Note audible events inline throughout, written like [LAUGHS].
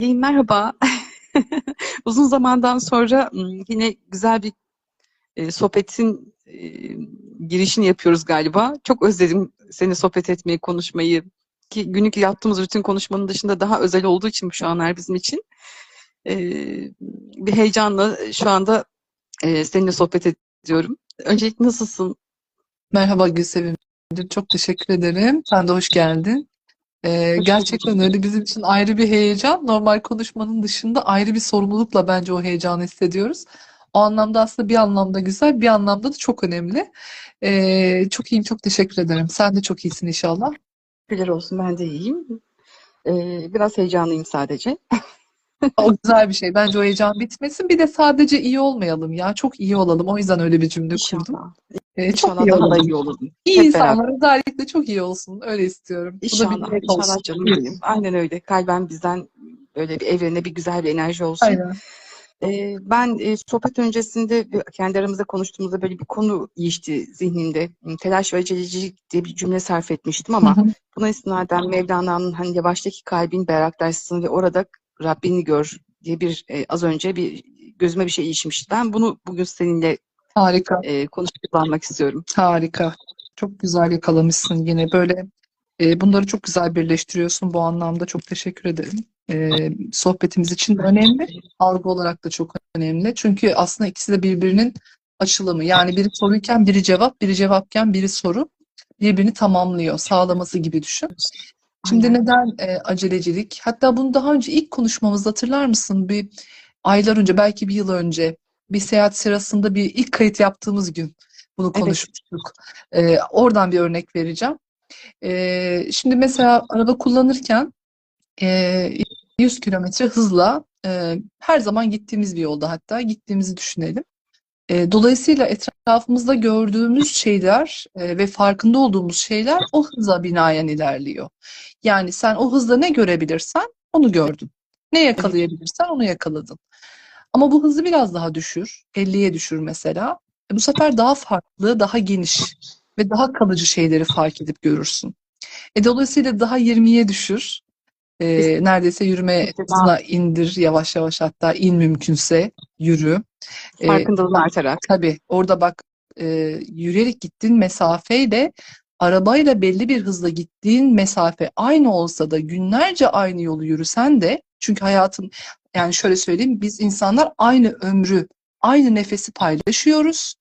Merhaba. [LAUGHS] Uzun zamandan sonra yine güzel bir e, sohbetin e, girişini yapıyoruz galiba. Çok özledim seni sohbet etmeyi, konuşmayı. Ki günlük yaptığımız rutin konuşmanın dışında daha özel olduğu için şu anlar bizim için. E, bir heyecanla şu anda e, seninle sohbet ediyorum. Öncelikle nasılsın? Merhaba Gülsevim. Çok teşekkür ederim. Sen de hoş geldin. Ee, gerçekten öyle bizim için ayrı bir heyecan. Normal konuşmanın dışında ayrı bir sorumlulukla bence o heyecanı hissediyoruz. O anlamda aslında bir anlamda güzel, bir anlamda da çok önemli. Ee, çok iyiyim, çok teşekkür ederim. Sen de çok iyisin inşallah. Şükürler olsun ben de iyiyim. E, biraz heyecanlıyım sadece. O güzel bir şey. Bence o heyecan bitmesin. Bir de sadece iyi olmayalım ya. Çok iyi olalım. O yüzden öyle bir cümle kurdum. İnşallah. Ee, çok İnşallah iyi daha da iyi olurdum. İyi Hep beraber. insanlar özellikle çok iyi olsun. Öyle istiyorum. Bu da bir İnşallah, inşallah canım benim. Aynen öyle. Kalben bizden böyle bir evrene bir güzel bir enerji olsun. Aynen. Ee, ben e, sohbet öncesinde kendi aramızda konuştuğumuzda böyle bir konu geçti zihnimde. Telaş ve acelecilik diye bir cümle sarf etmiştim ama hı. buna istinaden Mevlana'nın hani yavaştaki kalbin berraklaşsın ve orada Rabbini gör diye bir e, az önce bir gözüme bir şey ilişmişti. Ben bunu bugün seninle Harika. e, konuşup kullanmak istiyorum. Harika. Çok güzel yakalamışsın yine böyle e, bunları çok güzel birleştiriyorsun bu anlamda çok teşekkür ederim. E, sohbetimiz için de önemli, algı olarak da çok önemli. Çünkü aslında ikisi de birbirinin açılımı. Yani biri soruyken biri cevap, biri cevapken biri soru birbirini tamamlıyor, sağlaması gibi düşün. Şimdi Aynen. neden e, acelecilik? Hatta bunu daha önce ilk konuşmamızda hatırlar mısın? Bir aylar önce, belki bir yıl önce bir seyahat sırasında bir ilk kayıt yaptığımız gün bunu Evet. konuşmuştuk. E, oradan bir örnek vereceğim. E, şimdi mesela araba kullanırken e, 100 kilometre hızla e, her zaman gittiğimiz bir yolda hatta gittiğimizi düşünelim. E, dolayısıyla etrafımızda gördüğümüz şeyler e, ve farkında olduğumuz şeyler o hıza binaen ilerliyor. Yani sen o hızda ne görebilirsen onu gördün. Ne yakalayabilirsen onu yakaladın. Ama bu hızı biraz daha düşür, 50'ye düşür mesela. E, bu sefer daha farklı, daha geniş ve daha kalıcı şeyleri fark edip görürsün. E, dolayısıyla daha 20'ye düşür. E, neredeyse yürüme hızına indir yavaş yavaş hatta in mümkünse yürü. E, Farkındalığın artarak. Tabii orada bak e, yürüyerek gittiğin mesafeyle arabayla belli bir hızla gittiğin mesafe aynı olsa da günlerce aynı yolu yürüsen de çünkü hayatın yani şöyle söyleyeyim biz insanlar aynı ömrü aynı nefesi paylaşıyoruz.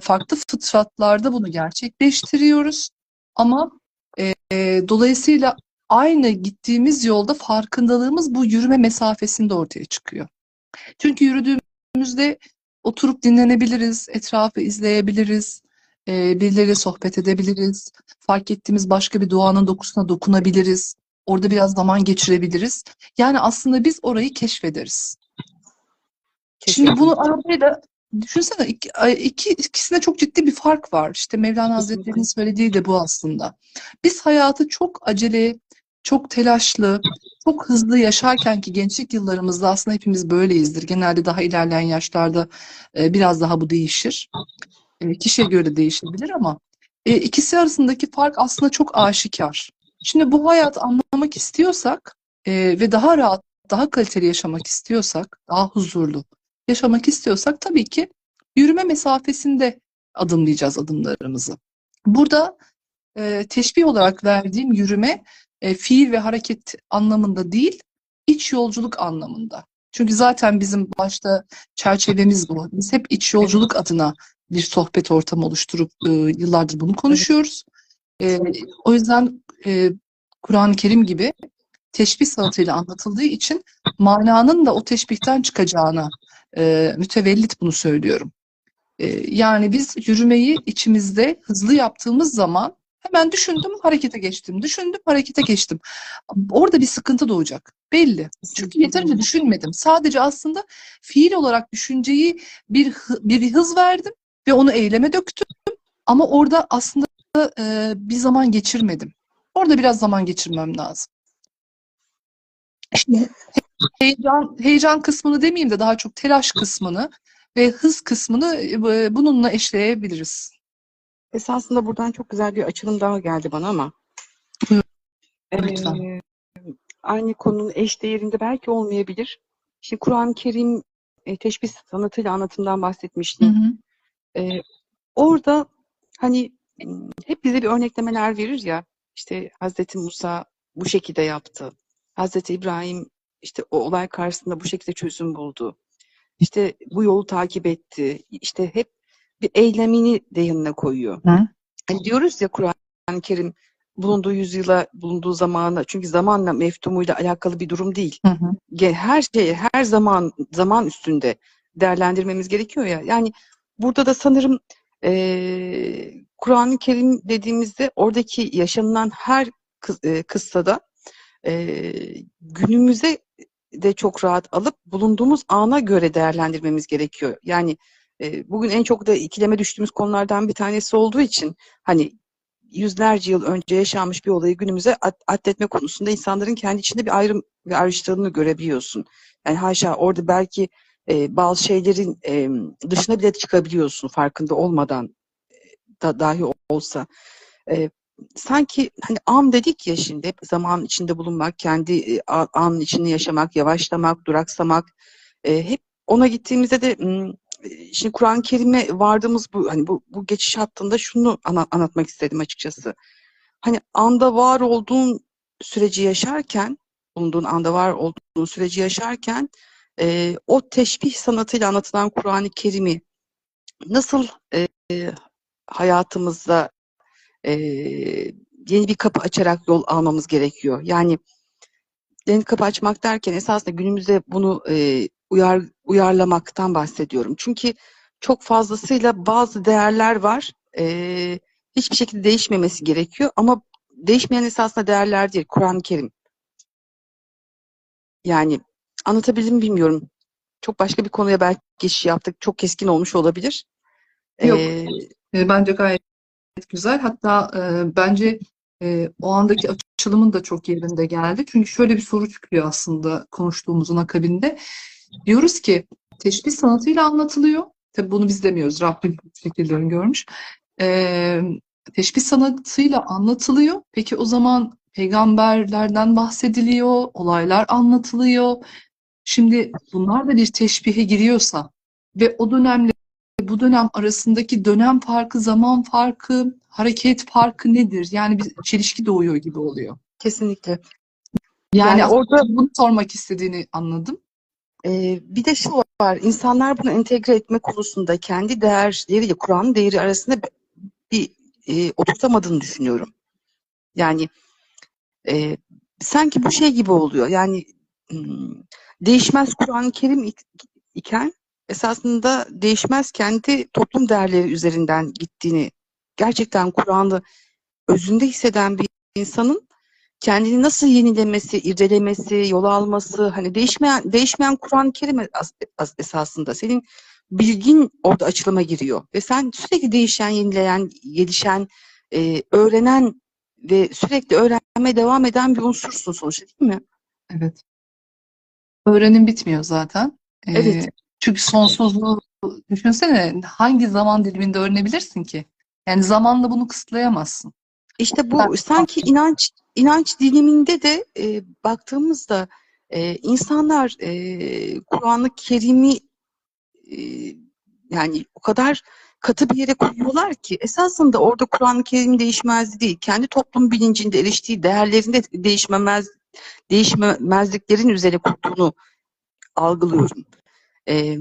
Farklı fıtratlarda bunu gerçekleştiriyoruz ama e, dolayısıyla aynı gittiğimiz yolda farkındalığımız bu yürüme mesafesinde ortaya çıkıyor. Çünkü yürüdüğümüzde oturup dinlenebiliriz, etrafı izleyebiliriz, e, birileriyle sohbet edebiliriz, fark ettiğimiz başka bir doğanın dokusuna dokunabiliriz, orada biraz zaman geçirebiliriz. Yani aslında biz orayı keşfederiz. Şimdi Kesinlikle. bunu arabayla düşünsene iki, iki, ikisinde çok ciddi bir fark var. İşte Mevlana. Hazretleri'nin söylediği de bu aslında. Biz hayatı çok acele, çok telaşlı, çok hızlı yaşarken ki gençlik yıllarımızda aslında hepimiz böyleyizdir. Genelde daha ilerleyen yaşlarda e, biraz daha bu değişir. E, kişiye göre de değişebilir ama e, ikisi arasındaki fark aslında çok aşikar. Şimdi bu hayatı anlamak istiyorsak e, ve daha rahat, daha kaliteli yaşamak istiyorsak, daha huzurlu yaşamak istiyorsak tabii ki yürüme mesafesinde adımlayacağız adımlarımızı. Burada e, teşbih olarak verdiğim yürüme e, fiil ve hareket anlamında değil, iç yolculuk anlamında. Çünkü zaten bizim başta çerçevemiz bu. Biz hep iç yolculuk adına bir sohbet ortamı oluşturup e, yıllardır bunu konuşuyoruz. E, o yüzden e, Kur'an-ı Kerim gibi teşbih sanatıyla anlatıldığı için mananın da o teşbihten çıkacağına e, mütevellit bunu söylüyorum. E, yani biz yürümeyi içimizde hızlı yaptığımız zaman hemen düşündüm, harekete geçtim. Düşündüm, harekete geçtim. Orada bir sıkıntı doğacak. Belli. Çünkü yeterince düşünmedim. Sadece aslında fiil olarak düşünceyi bir bir hız verdim ve onu eyleme döktüm. Ama orada aslında e, bir zaman geçirmedim. Orada biraz zaman geçirmem lazım. Şimdi heyecan heyecan kısmını demeyeyim de daha çok telaş kısmını ve hız kısmını e, bununla eşleyebiliriz. Esasında buradan çok güzel bir açılım daha geldi bana ama. Lütfen. Ee, aynı konunun eş değerinde belki olmayabilir. Şimdi Kur'an-ı Kerim e, teşbih sanatıyla anlatımdan Hı bahsetmiştim. hı. E, orada hani hep bize bir örneklemeler verir ya. İşte Hazreti Musa bu şekilde yaptı. Hazreti İbrahim işte o olay karşısında bu şekilde çözüm buldu. İşte bu yolu takip etti. İşte hep bir eylemini de yanına koyuyor. Hı. Hani diyoruz ya Kur'an-ı Kerim bulunduğu yüzyıla, bulunduğu zamana çünkü zamanla mefhumuyla alakalı bir durum değil. Hı hı. Her şeyi her zaman zaman üstünde değerlendirmemiz gerekiyor ya. Yani burada da sanırım eee Kur'an-ı Kerim dediğimizde oradaki yaşanılan her kıs- e, kıssada eee, günümüze de çok rahat alıp bulunduğumuz ana göre değerlendirmemiz gerekiyor. Yani e, bugün en çok da ikileme düştüğümüz konulardan bir tanesi olduğu için hani yüzlerce yıl önce yaşanmış bir olayı günümüze at- atletme konusunda insanların kendi içinde bir ayrım ve ayrıştığını görebiliyorsun. Yani haşa orada belki e, bazı şeylerin e, dışına bile çıkabiliyorsun farkında olmadan e, da dahi olsa. E, sanki hani an dedik ya şimdi zaman içinde bulunmak, kendi e, anın içinde yaşamak, yavaşlamak, duraksamak. E, hep ona gittiğimizde de e, şimdi Kur'an-ı Kerim'e vardığımız bu hani bu, bu geçiş hattında şunu ana- anlatmak istedim açıkçası. Hani anda var olduğun süreci yaşarken, bulunduğun anda var olduğun süreci yaşarken e, o teşbih sanatıyla anlatılan Kur'an-ı Kerim'i nasıl e, hayatımızda e, yeni bir kapı açarak yol almamız gerekiyor. Yani yeni kapı açmak derken esasında günümüzde bunu e, uyar uyarlamaktan bahsediyorum. Çünkü çok fazlasıyla bazı değerler var. E, hiçbir şekilde değişmemesi gerekiyor ama değişmeyen esasında değerler değil. Kur'an-ı Kerim. Yani anlatabildim mi bilmiyorum. Çok başka bir konuya belki geçiş yaptık. Çok keskin olmuş olabilir. Yok. E, E, Bence gayet güzel. Hatta e, bence e, o andaki açılımın da çok yerinde geldi. Çünkü şöyle bir soru çıkıyor aslında konuştuğumuzun akabinde. Diyoruz ki teşbih sanatıyla anlatılıyor. Tabii bunu biz demiyoruz. Rabbim bu şekilde öngörmüş. E, teşbih sanatıyla anlatılıyor. Peki o zaman peygamberlerden bahsediliyor, olaylar anlatılıyor. Şimdi bunlar da bir teşbihe giriyorsa ve o dönemle bu dönem arasındaki dönem farkı, zaman farkı, hareket farkı nedir? Yani bir çelişki doğuyor gibi oluyor. kesinlikle. Yani, Yani orada bunu sormak istediğini anladım. Ee, bir de şu var, insanlar bunu entegre etme konusunda kendi değerleriyle Kur'an'ın değeri arasında bir, e, oturtamadığını düşünüyorum. Yani e, sanki bu şey gibi oluyor. Yani hmm, değişmez Kur'an-ı Kerim ik- iken esasında değişmez kendi toplum değerleri üzerinden gittiğini gerçekten Kur'an'ı özünde hisseden bir insanın kendini nasıl yenilemesi, irdelemesi, yol alması, hani değişmeyen değişmeyen Kur'an-ı Kerim as- as- esasında senin bilgin orada açılıma giriyor ve sen sürekli değişen, yenileyen, gelişen, e, öğrenen ve sürekli öğrenmeye devam eden bir unsursun sonuçta değil mi? Evet. Öğrenim bitmiyor zaten. Ee, Evet. Çünkü sonsuzluğu düşünsene hangi zaman diliminde öğrenebilirsin ki? Yani zamanla bunu kısıtlayamazsın. İşte bu Ben- sanki inanç inanç diliminde de e, baktığımızda e, insanlar e, Kur'an-ı Kerim'i e, yani o kadar katı bir yere koyuyorlar ki esasında orada Kur'an-ı Kerim değişmez değil. Kendi toplum bilincinde eriştiği değerlerinde değişmemez değişmemezliklerin üzerine kurduğunu algılıyorum. Ee,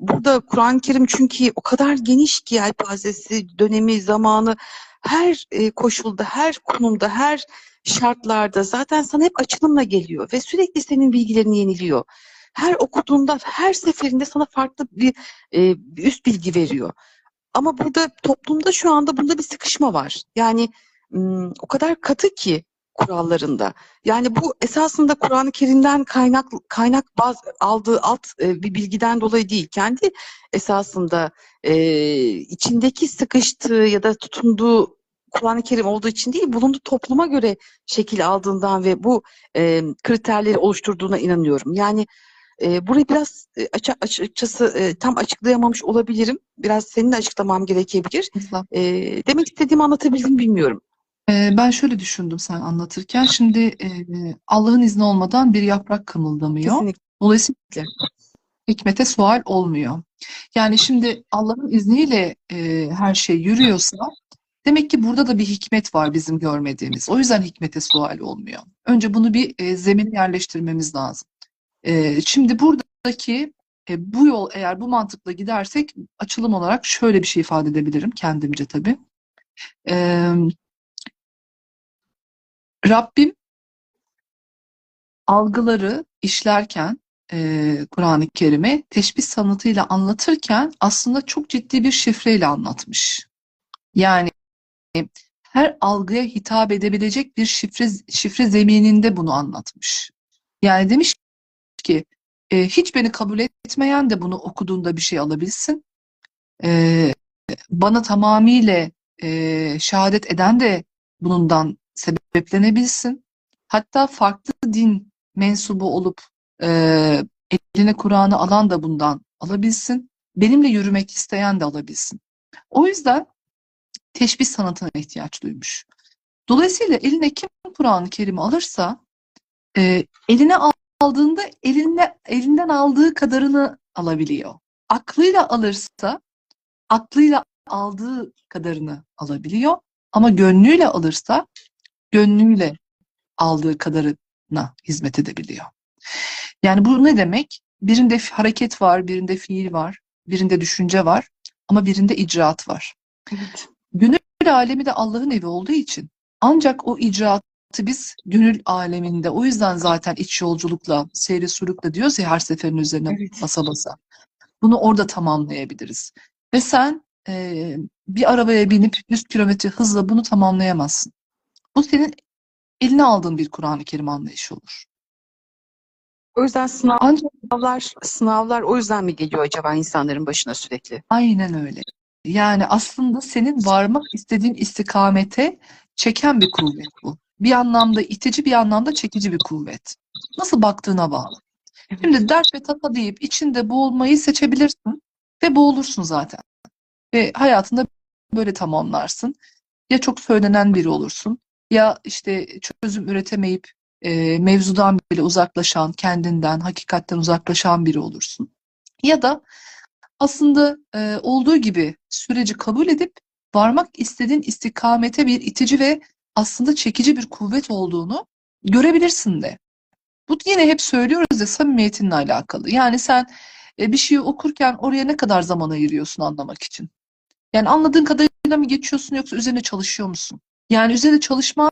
burada Kur'an-ı Kerim çünkü o kadar geniş ki yelpazesi, dönemi, zamanı her e, koşulda, her konumda, her şartlarda zaten sana hep açılımla geliyor ve sürekli senin bilgilerini yeniliyor. Her okuduğunda, her seferinde sana farklı bir, e, üst bilgi veriyor. Ama burada toplumda şu anda bunda bir sıkışma var. Yani o kadar katı ki kurallarında. Yani bu esasında Kur'an-ı Kerim'den kaynak kaynak baz aldığı alt e, bir bilgiden dolayı değil. Kendi esasında e, içindeki sıkıştığı ya da tutunduğu Kur'an-ı Kerim olduğu için değil, bulunduğu topluma göre şekil aldığından ve bu e, kriterleri oluşturduğuna inanıyorum. Yani e, burayı biraz e, açı- açıkçası e, tam açıklayamamış olabilirim. Biraz senin de açıklamam gerekebilir. E, demek istediğimi anlatabildim bilmiyorum. Ee, ben şöyle düşündüm sen anlatırken. Şimdi e, Allah'ın izni olmadan bir yaprak kımıldamıyor. Kesinlikle. Dolayısıyla hikmete sual olmuyor. Yani şimdi Allah'ın izniyle e, her şey yürüyorsa demek ki burada da bir hikmet var bizim görmediğimiz. O yüzden hikmete sual olmuyor. Önce bunu bir e, zemine yerleştirmemiz lazım. E, şimdi buradaki e, bu yol eğer bu mantıkla gidersek açılım olarak şöyle bir şey ifade edebilirim kendimce tabii. Rabbim algıları işlerken e, Kur'an-ı Kerim'i teşbih sanatıyla anlatırken aslında çok ciddi bir şifreyle anlatmış. Yani her algıya hitap edebilecek bir şifre şifre zemininde bunu anlatmış. Yani demiş ki e, hiç beni kabul etmeyen de bunu okuduğunda bir şey alabilsin. E, bana tamamıyla e, şehadet eden de bundan sebeplenebilsin. Hatta farklı din mensubu olup e, eline Kur'an'ı alan da bundan alabilsin. Benimle yürümek isteyen de alabilsin. O yüzden teşbih sanatına ihtiyaç duymuş. Dolayısıyla eline kim Kur'an-ı Kerim'i alırsa e, eline aldığında eline, elinden aldığı kadarını alabiliyor. Aklıyla alırsa aklıyla aldığı kadarını alabiliyor. Ama gönlüyle alırsa gönlüyle aldığı kadarına hizmet edebiliyor. Yani bu ne demek? Birinde hareket var, birinde fiil var, birinde düşünce var ama birinde icraat var. Evet. Gönül alemi de Allah'ın evi olduğu için ancak o icraatı biz gönül aleminde o yüzden zaten iç yolculukla, seyri sulukla diyoruz ya her seferin üzerine Evet. basa basa. Bunu orada tamamlayabiliriz. Ve sen e, bir arabaya binip 100 kilometre hızla bunu tamamlayamazsın. Bu senin eline aldığın bir Kur'an-ı Kerim anlayışı olur. O yüzden sınav- Ancak sınavlar, sınavlar o yüzden mi geliyor acaba insanların başına sürekli? aynen öyle. Yani aslında senin varmak istediğin istikamete çeken bir kuvvet bu. Bir anlamda itici, bir anlamda çekici bir kuvvet. Nasıl baktığına bağlı. Şimdi dert ve tasa deyip içinde boğulmayı seçebilirsin ve boğulursun zaten. Ve hayatında böyle tamamlarsın. Ya çok söylenen biri olursun ya işte çözüm üretemeyip e, mevzudan bile uzaklaşan, kendinden, hakikatten uzaklaşan biri olursun. Ya da aslında e, olduğu gibi süreci kabul edip varmak istediğin istikamete bir itici ve aslında çekici bir kuvvet olduğunu görebilirsin de. Bu yine hep söylüyoruz ya samimiyetinle alakalı. Yani sen e, bir şeyi okurken oraya ne kadar zaman ayırıyorsun anlamak için? Yani anladığın kadarıyla mı geçiyorsun yoksa üzerine çalışıyor musun? Yani üzerine çalışman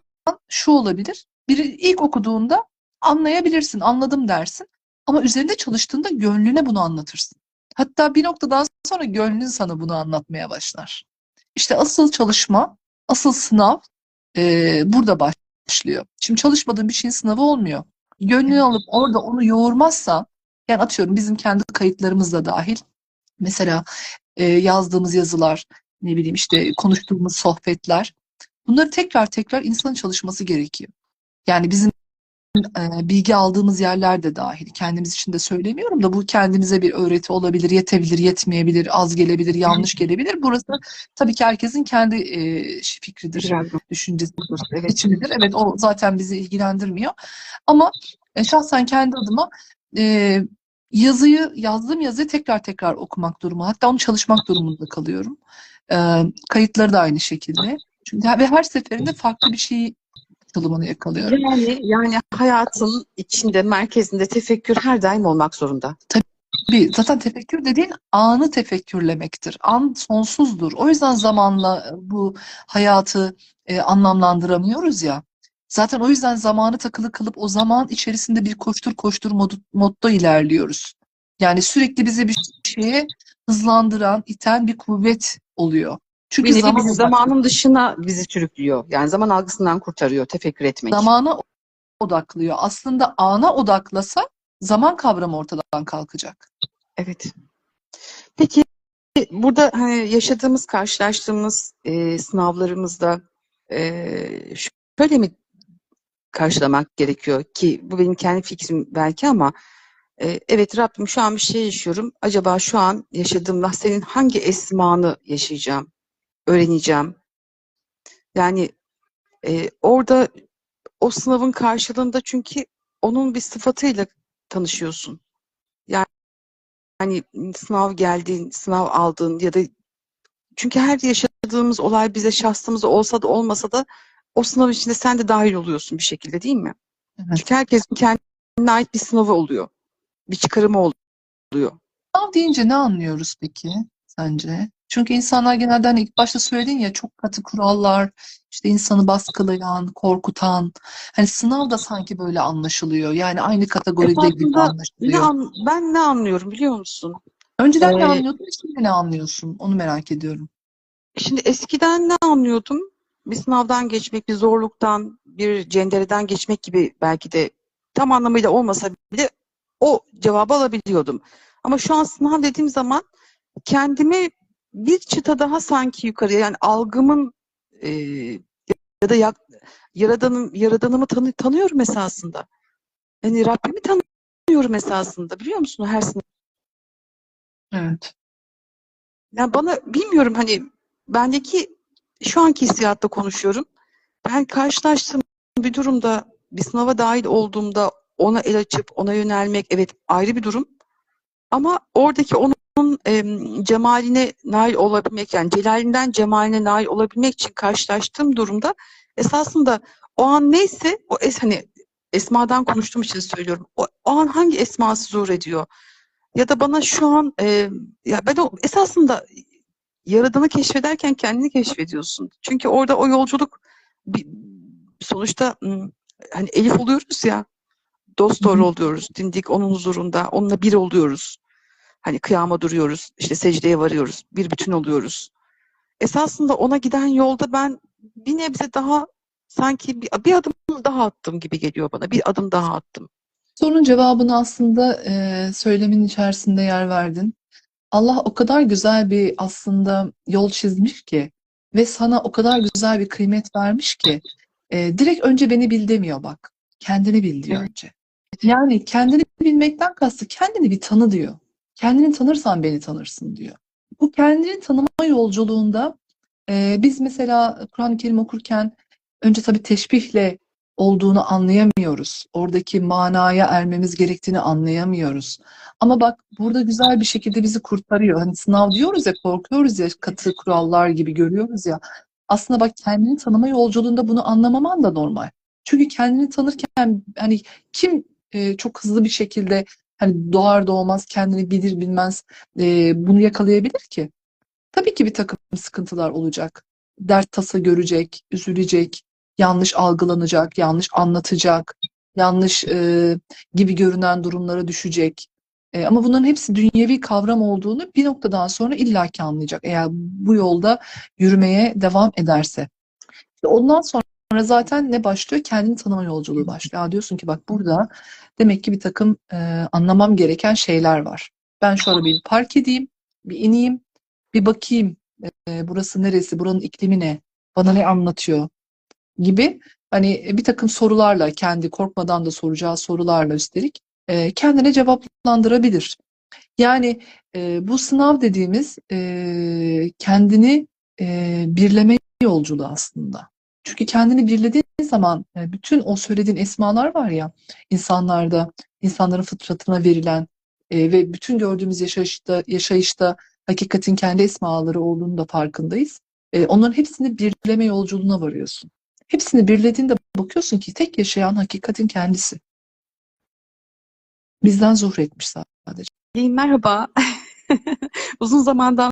şu olabilir. Biri ilk okuduğunda anlayabilirsin, anladım dersin. Ama üzerinde çalıştığında gönlüne bunu anlatırsın. Hatta bir noktadan sonra gönlün sana bunu anlatmaya başlar. İşte asıl çalışma, asıl sınav e, burada başlıyor. Şimdi çalışmadığın bir şeyin sınavı olmuyor. Gönlünü alıp orada onu yoğurmazsan, yani atıyorum bizim kendi kayıtlarımız da dahil. Mesela e, yazdığımız yazılar, ne bileyim işte konuştuğumuz sohbetler. Bunları tekrar tekrar insanın çalışması gerekiyor. Yani bizim e, bilgi aldığımız yerler de dahil. Kendimiz için de söylemiyorum da bu kendimize bir öğreti olabilir, yetebilir, yetmeyebilir, az gelebilir, yanlış gelebilir. Burası tabii ki herkesin kendi e, fikridir, Biraz düşüncesidir, Evet. içindedir. Evet o zaten bizi ilgilendirmiyor. Ama e, şahsen kendi adıma e, yazıyı, yazdığım yazıyı tekrar tekrar okumak durumu. Hatta onu çalışmak durumunda kalıyorum. E, kayıtları da aynı şekilde. Çünkü ve her seferinde farklı bir şeyi açılımını yakalıyorum. Yani yani hayatın içinde, merkezinde tefekkür her daim olmak zorunda. Bir, zaten tefekkür dediğin anı tefekkürlemektir. An sonsuzdur. O yüzden zamanla bu hayatı e, anlamlandıramıyoruz ya. Zaten o yüzden zamanı takılı kılıp o zaman içerisinde bir koştur koştur modu, modda ilerliyoruz. Yani sürekli bizi bir şeye hızlandıran, iten bir kuvvet oluyor. Çünkü Bir zaman zamanın dışına bizi sürüklüyor. Yani zaman algısından kurtarıyor tefekkür etmek. zamana odaklıyor. Aslında ana odaklasa zaman kavramı ortadan kalkacak. Evet. Peki burada hani yaşadığımız, karşılaştığımız e, sınavlarımızda e, şöyle mi karşılamak gerekiyor ki bu benim kendi fikrim belki ama e, evet Rabbim şu an bir şey yaşıyorum. Acaba şu an yaşadığımda senin hangi esmanı yaşayacağım, öğreneceğim? Yani Ee, orada o sınavın karşılığında çünkü onun bir sıfatıyla tanışıyorsun. Yani hani sınav geldiğin, sınav aldığın ya da çünkü her yaşadığımız olay bize şahsımız olsa da olmasa da o sınav içinde sen de dahil oluyorsun bir şekilde değil mi? Evet. Çünkü herkesin kendine ait bir sınavı oluyor. Bir çıkarımı oluyor. Sınav deyince ne anlıyoruz peki sence? Çünkü insanlar genelde hani ilk başta söyledin ya çok katı kurallar, işte insanı baskılayan, korkutan. Hani sınav da sanki böyle anlaşılıyor. Yani aynı kategoride gibi Esasında ne anlaşılıyor. an- ben ne anlıyorum biliyor musun? Önceden ne Ee, anlıyordun, şimdi ne anlıyorsun? Onu merak ediyorum. Şimdi eskiden ne anlıyordum? Bir sınavdan geçmek, bir zorluktan, bir cendereden geçmek gibi belki de tam anlamıyla olmasa bile o cevabı alabiliyordum. Ama şu an sınav dediğim zaman kendimi bir çıta daha sanki yukarıya yani algımın e, ya da yak- yaradanım, yaradanımı tanı, tanıyorum esasında. Yani Rabbimi tanıyorum esasında biliyor musun her sınav. Evet. Yani bana bilmiyorum hani bendeki şu anki hissiyatta konuşuyorum. Ben karşılaştığım bir durumda bir sınava dahil olduğumda ona el açıp ona yönelmek evet ayrı bir durum. Ama oradaki onun em, cemaline nail olabilmek yani celalinden cemaline nail olabilmek için karşılaştığım durumda esasında o an neyse o es hani esmadan konuştuğum için söylüyorum. O, o an hangi esması zuhur ediyor? Ya da bana şu an e, ya ben o esasında Yaradan'ı keşfederken kendini keşfediyorsun. Çünkü orada o yolculuk bir, sonuçta hani Elif oluyoruz ya dost doğru oluyoruz. Dimdik onun huzurunda onunla bir oluyoruz. Hani kıyama duruyoruz. işte secdeye varıyoruz. Bir bütün oluyoruz. Esasında ona giden yolda ben bir nebze daha sanki bir, bir adım daha attım gibi geliyor bana. Bir adım daha attım. Sorunun cevabını aslında e, söylemin içerisinde yer verdin. Allah o kadar güzel bir aslında yol çizmiş ki ve sana o kadar güzel bir kıymet vermiş ki e, direkt önce beni bil demiyor bak. Kendini bil diyor Evet. önce. Yani kendini bilmekten kastı kendini bir tanı diyor. Kendini tanırsan beni tanırsın diyor. Bu kendini tanıma yolculuğunda e, biz mesela Kur'an-ı Kerim okurken önce tabii teşbihle olduğunu anlayamıyoruz. Oradaki manaya ermemiz gerektiğini anlayamıyoruz. Ama bak burada güzel bir şekilde bizi kurtarıyor. Hani sınav diyoruz ya korkuyoruz ya katı kurallar gibi görüyoruz ya. Aslında bak kendini tanıma yolculuğunda bunu anlamaman da normal. Çünkü kendini tanırken hani kim e, çok hızlı bir şekilde hani doğar doğmaz kendini bilir bilmez e, bunu yakalayabilir ki? Tabii ki bir takım sıkıntılar olacak. Dert tasa görecek, üzülecek, yanlış algılanacak, yanlış anlatacak, yanlış e, gibi görünen durumlara düşecek. E, ama bunların hepsi dünyevi kavram olduğunu bir noktadan sonra illaki anlayacak. Eğer bu yolda yürümeye devam ederse. Ondan sonra zaten ne başlıyor? Kendini tanıma yolculuğu başlıyor. Ya diyorsun ki bak burada demek ki bir takım e, anlamam gereken şeyler var. Ben şöyle bir park edeyim, bir ineyim, bir bakayım e, burası neresi, buranın iklimi ne, bana ne anlatıyor gibi hani bir takım sorularla kendi korkmadan da soracağı sorularla üstelik e, kendine cevaplandırabilir. Yani e, bu sınav dediğimiz e, kendini e, birleme yolculuğu aslında. Çünkü kendini birlediğin zaman e, bütün o söylediğin esmalar var ya insanlarda, insanların fıtratına verilen e, ve bütün gördüğümüz yaşayışta, yaşayışta hakikatin kendi esmaları olduğunu da farkındayız. E, onların hepsini birleme yolculuğuna varıyorsun. Hepsini birlediğinde bakıyorsun ki tek yaşayan hakikatin kendisi. Bizden zuhretmiş sadece. Merhaba. [LAUGHS] Uzun zamandan